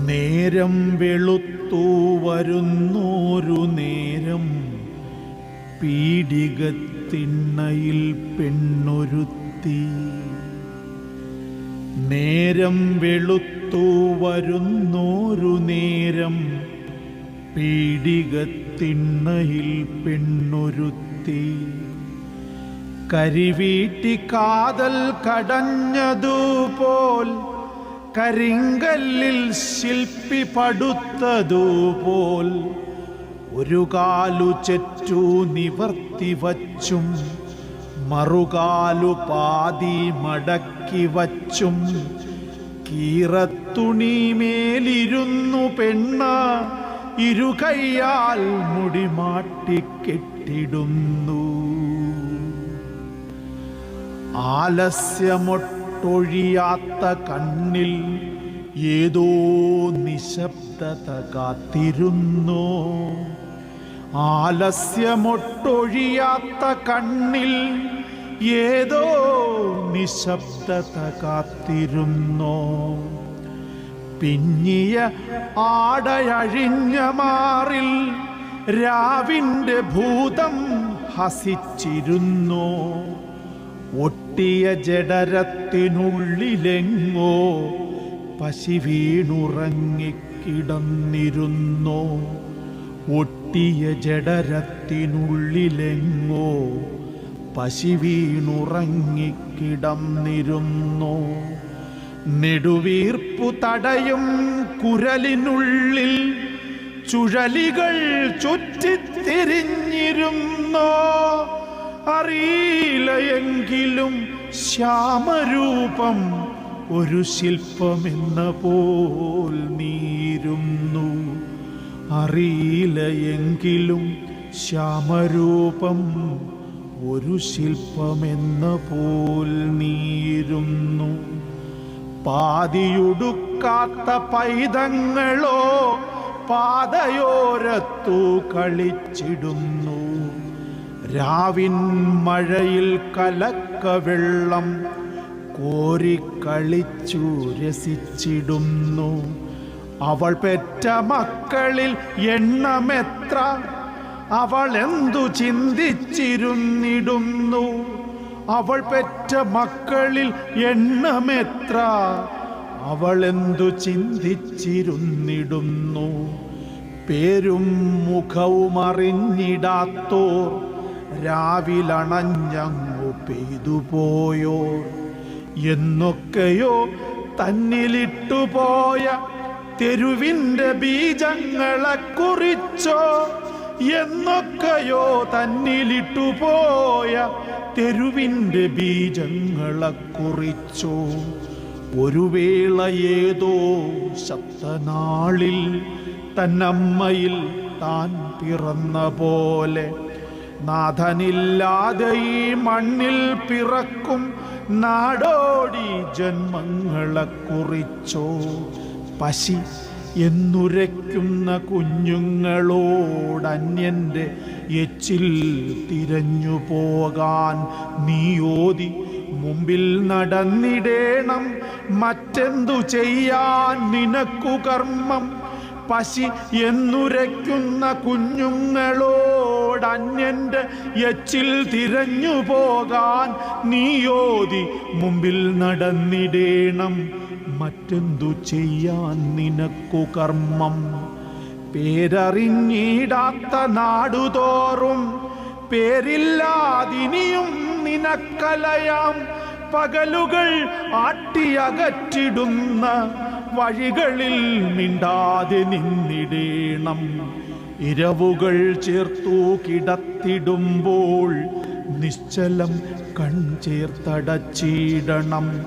നേരം വെളുത്തു വരുന്നോരു നേരം പീഡികത്തിണ്ണയിൽ പെണ്ണൊരുത്തി. നേരം വെളുത്തു വരുന്നോരു നേരം പീഡികത്തിണ്ണയിൽ പെണ്ണൊരുത്തി. കരിവീട്ടി കാതൽ കടഞ്ഞതുപോൽ കരിങ്കല്ലിൽ ശില്പി പടുത്തതുപോൽ ഒരു കാലു ചെറ്റു നിവർത്തി വച്ചും മറുകാലു പാതി മടക്കി വച്ചും. കീറത്തുണി മേലിരുന്നു പെണ്ണ ഇരുകൈയാൽ മുടിമാട്ടിക്കെട്ടിടുന്നു. ആലസ്യമൊട്ടൊഴിയാത്ത കണ്ണിൽ ഏതോ നിശബ്ദത കാത്തിരുന്നു ആലസ്യമൊട്ടൊഴിയാത്ത കണ്ണിൽ ഏതോ നിശബ്ദത കാത്തിരുന്നു പിന്നിയ ആടയഴിഞ്ഞ മാറിൽ രാവിന്റെ ഭൂതം ഹസിച്ചിരുന്നു. ഒട്ടിയ ജഡരത്തിനുള്ളിലെങ്ങോ പശി വീണുറങ്ങിക്കിടന്നിരുന്നോ ഒട്ടിയ ജഡരത്തിനുള്ളിലെങ്ങോ പശി വീണുറങ്ങിക്കിടന്നിരുന്നു നെടുവീർപ്പു തടയും കുരലിനുള്ളിൽ ചുഴലികൾ ചുറ്റിത്തിരിഞ്ഞിരുന്നോ? അറിയില്ലയെങ്കിലും ശ്യാമരൂപം ഒരു ശില്പമെന്ന പോൽ നീരുന്നു. അറിയില്ലയെങ്കിലും ശ്യാമരൂപം ഒരു ശില്പമെന്ന പോൽ നീരുന്നു. പാതിയുടുക്കാത്ത പൈതങ്ങളോ പാതയോരത്തു കളിച്ചിടുന്നു. രാവിൻ മഴയിൽ കലക്ക വെള്ളം കോരിക്കളിച്ചു രസിച്ചിടുന്നു. അവൾ പെറ്റ മക്കളിൽ എണ്ണമെത്ര? അവൾ എന്തു ചിന്തിച്ചിരുന്നിടുന്നു? അവൾ പെറ്റ മക്കളിൽ എണ്ണമെത്ര? അവൾ എന്തു ചിന്തിച്ചിരുന്നിടുന്നു? പേരും മുഖവും അറിഞ്ഞിടാത്തോർ രാവിലണഞ്ഞങ്ങു പെയ്തുപോയോർ എന്നൊക്കെയോ തന്നിലിട്ടുപോയ തെരുവിന്റെ ബീജങ്ങളെ കുറിച്ചോ എന്നൊക്കെയോ തന്നിലിട്ടുപോയ തെരുവിന്റെ ബീജങ്ങളെ കുറിച്ചോ ഒരു വേള ഏതോ ശബ്ദനാളിൽ തന്നമ്മയിൽ താൻ പിറന്ന പോലെ നാഥനില്ലാതെ ഈ മണ്ണിൽ പിറക്കും നാടോടി ജന്മങ്ങളെ കുറിച്ചോ? പശി എന്നുരയ്ക്കുന്ന കുഞ്ഞുങ്ങളോടന്യന്റെ എച്ചിൽ തിരഞ്ഞു പോകാൻ നീയോതി. മുമ്പിൽ നടന്നിടേണം മറ്റെന്തു ചെയ്യാൻ നിനക്കു കർമ്മം? പശി എന്നുരയ്ക്കുന്ന കുഞ്ഞുങ്ങളോടന്യന്റെ എച്ചിൽ തിരഞ്ഞു പോകാൻ നീയോതി മുമ്പിൽ നടന്നിടേണം. മറ്റെന്തു ചെയ്യാൻ നിനക്കു കർമ്മം? പേരറിഞ്ഞിടാത്ത നാടുതോറും പേരില്ലാതിനിയും നിനക്കലയാം. പകലുകൾ ആട്ടിയകറ്റിടുന്ന വഴികളിൽ മിണ്ടാതെ നിന്നിടേണം. ഇരവുകൾ ചേർത്തു കിടത്തിടുമ്പോൾ നിശ്ചലം കൺചേർത്തടച്ചിടണം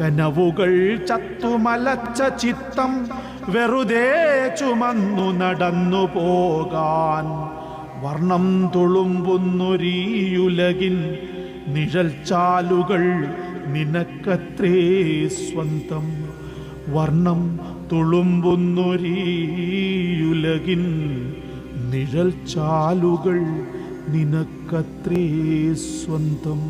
കനവുകൾ ചത്തുമലച്ച ചിത്തം വെറുതെ ചുമന്നു നടന്നു പോകാൻ. വർണം തുളുമ്പുന്നൊരീയുലകിൻ നിഴൽ ചാലുകൾ നിനക്കത്രേ സ്വന്തം. വർണം തുളുമ്പുന്നൊരീയുലകിൻ നിഴൽ ചാലുകൾ നിനക്കത്രേ സ്വന്തം.